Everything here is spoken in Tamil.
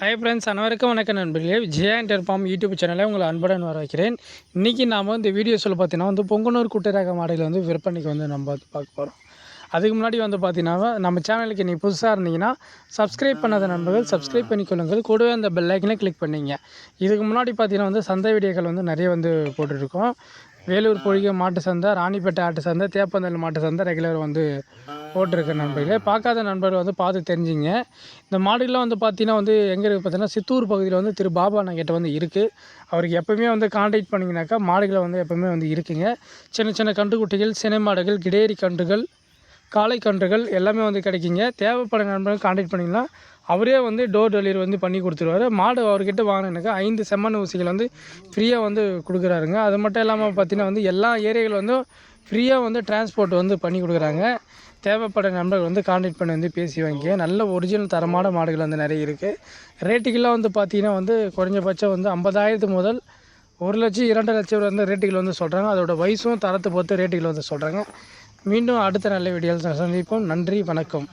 ஹாய் ஃப்ரெண்ட்ஸ் அனைவருக்கும் வணக்கம் நண்பர்களே. விஜயா என்டர் யூடியூப் சேனலை உங்களை அன்புடன் வர வைக்கிறேன் இன்றைக்கி நாம் இந்த வீடியோஸில் பார்த்தீங்கன்னா வந்து பொங்கனூர் குட்டரக மாடையில் வந்து விற்பனைக்கு வந்து நம்ம வந்து பார்க்க போகிறோம் அதுக்கு முன்னாடி வந்து பார்த்தீங்கன்னா நம்ம சேனலுக்கு நீங்கள் புதுசாக இருந்தீங்கன்னா சப்ஸ்கிரைப் பண்ணாத நண்பர்கள் சப்ஸ்கிரைப் பண்ணிக்கொள்ளுங்கள். கூடவே அந்த பெல்லைக்கனே கிளிக் பண்ணிங்க. இதுக்கு முன்னாடி பார்த்தீங்கன்னா வந்து சந்தை வீடியோக்கள் வந்து நிறைய வந்து போட்டுருக்கோம். வேலூர் பொழிகை மாட்டு சந்தை ராணிப்பேட்டை ஆட்டு சந்தை தேப்பந்தல் மாட்டு சந்தை ரெகுலர் வந்து போட்டிருக்க நண்பர்களே. பார்க்காத நண்பர்கள் வந்து பார்த்து தெரிஞ்சுங்க. இந்த மாடுகள்லாம் வந்து பார்த்தீங்கன்னா வந்து எங்கே இருக்குது பார்த்தீங்கன்னா சித்தூர் பகுதியில் வந்து திரு பாபா அண்ணன் வந்து இருக்குது அவருக்கு எப்போவுமே வந்து காண்டாக்ட் பண்ணிங்கனாக்கா மாடுகளை வந்து எப்போவுமே வந்து இருக்குங்க. சின்ன சின்ன கன்றுக்குட்டிகள் சினை மாடுகள் கிடேரி கன்றுகள் காளை கன்றுகள் எல்லாமே வந்து கிடைக்குங்க. தேவைப்பட நண்பர்கள் காண்டாக்ட் பண்ணிங்கன்னா அவரே வந்து டோர் டெலிவரி வந்து பண்ணி கொடுத்துருவாரு. மாடு அவர்கிட்ட வாங்கினாக்கா ஐந்து செம்மண் ஊசிகள் வந்து ஃப்ரீயாக வந்து கொடுக்குறாருங்க. அது மட்டும் இல்லாமல் பார்த்தீங்கன்னா வந்து எல்லா ஏரியாவில் வந்து ஃப்ரீயாக வந்து டிரான்ஸ்போர்ட் வந்து பண்ணி கொடுக்குறாங்க. தேவைப்பட நண்பர்கள் வந்து காண்டாக்ட் பண்ணி வந்து பேசி வாங்கிக்க. நல்ல ஒரிஜினல் தரமான மாடுகள் வந்து நிறைய இருக்குது ரேட்டுக்கெல்லாம் வந்து பார்த்தீங்கன்னா வந்து குறைஞ்சபட்சம் வந்து ஐம்பதாயிரத்து முதல் ஒரு லட்சம் இரண்டு லட்சம் வந்து ரேட்டுகள் வந்து சொல்கிறாங்க அதோட வயசும் தரத்தை பொறுத்து ரேட்டுகள் வந்து சொல்கிறாங்க மீண்டும் அடுத்த நல்ல வீடியோவில் சந்திப்போம். நன்றி வணக்கம்.